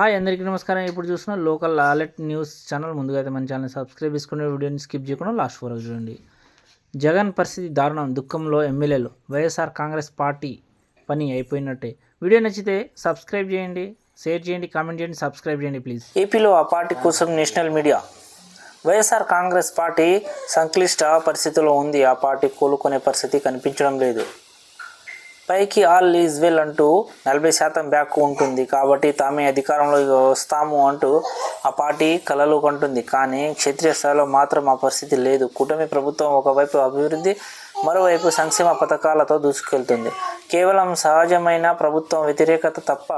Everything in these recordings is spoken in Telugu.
హాయ్ అందరికీ నమస్కారం. ఇప్పుడు చూసిన లోకల్ అలర్ట్ న్యూస్ ఛానల్ ముందుగా అయితే మన ఛానల్ సబ్స్క్రైబ్ చేసుకుని వీడియోని స్కిప్ చేయకుండా లాస్ట్ వరకు చూడండి. జగన్ పరిస్థితి దారుణం. దుఃఖంలో ఎమ్మెల్యేలు వైఎస్ఆర్ కాంగ్రెస్ పార్టీ పని అయిపోయినట్టే. వీడియో నచ్చితే సబ్స్క్రైబ్ చేయండి షేర్ చేయండి కామెంట్ చేయండి సబ్స్క్రైబ్ చేయండి ప్లీజ్. ఏపీలో ఆ పార్టీ కోసం national media. YSR Congress party సంక్లిష్ట పరిస్థితిలో ఉంది. ఆ పార్టీ కోలుకునే పరిస్థితి కనిపించడం లేదు. పైకి ఆల్ ఈజ్ వెల్ అంటూ నలభై శాతం బ్యాక్ ఉంటుంది కాబట్టి తామే అధికారంలో వస్తాము అంటూ ఆ పార్టీ కలలు కంటుంది. కానీ క్షత్రియ స్థాయిలో మాత్రం ఆ పరిస్థితి లేదు. కూటమి ప్రభుత్వం ఒకవైపు అభివృద్ధి మరోవైపు సంక్షేమ పథకాలతో దూసుకెళ్తుంది. కేవలం సహజమైన ప్రభుత్వం వ్యతిరేకత తప్ప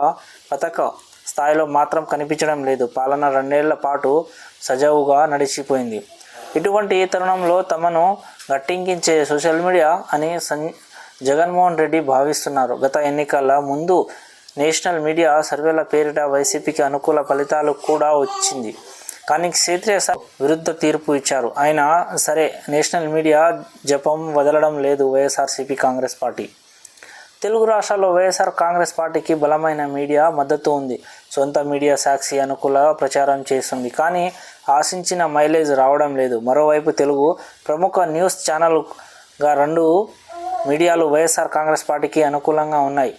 పథక స్థాయిలో మాత్రం కనిపించడం లేదు. పాలన రెండేళ్ళ పాటు సజావుగా నడిచిపోయింది. ఇటువంటి తరుణంలో తమను గట్టింకించే సోషల్ మీడియా అని సం జగన్మోహన్ రెడ్డి భావిస్తున్నారు. గత ఎన్నికల ముందు నేషనల్ మీడియా సర్వేల పేరిట వైసీపీకి అనుకూల ఫలితాలు కూడా వచ్చింది. కానీ క్షేత్రీయ విరుద్ధ తీర్పు ఇచ్చారు. ఆయన సరే నేషనల్ మీడియా జపం వదలడం లేదు వైఎస్ఆర్సీపీ కాంగ్రెస్ పార్టీ. తెలుగు రాష్ట్రాల్లో వైఎస్ఆర్ కాంగ్రెస్ పార్టీకి బలమైన మీడియా మద్దతు ఉంది. సొంత మీడియా సాక్షి అనుకూల ప్రచారం చేస్తుంది. కానీ ఆశించిన మైలేజ్ రావడం లేదు. మరోవైపు తెలుగు ప్రముఖ న్యూస్ ఛానల్గా రెండు మీడియాలు వైఎస్ఆర్ కాంగ్రెస్ పార్టీకి అనుకూలంగా ఉన్నాయి.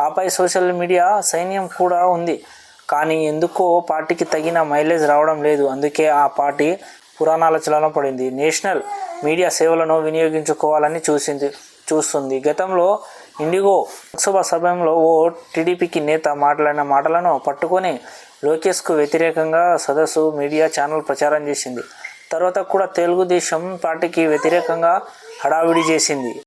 ఆపై సోషల్ మీడియా సైన్యం కూడా ఉంది. కానీ ఎందుకో పార్టీకి తగిన మైలేజ్ రావడం లేదు. అందుకే ఆ పార్టీ పురాణాలచలన పడింది. నేషనల్ మీడియా సేవలను వినియోగించుకోవాలని చూసింది చూస్తుంది. గతంలో ఇండిగో లోక్సభ సమయంలో ఓ టీడీపీకి నేత మాట్లాడిన మాటలను పట్టుకొని లోకేష్కు వ్యతిరేకంగా సదస్సు మీడియా ఛానల్ ప్రచారం చేసింది. తర్వాత కూడా తెలుగుదేశం పార్టీకి వ్యతిరేకంగా హడావిడి చేసింది.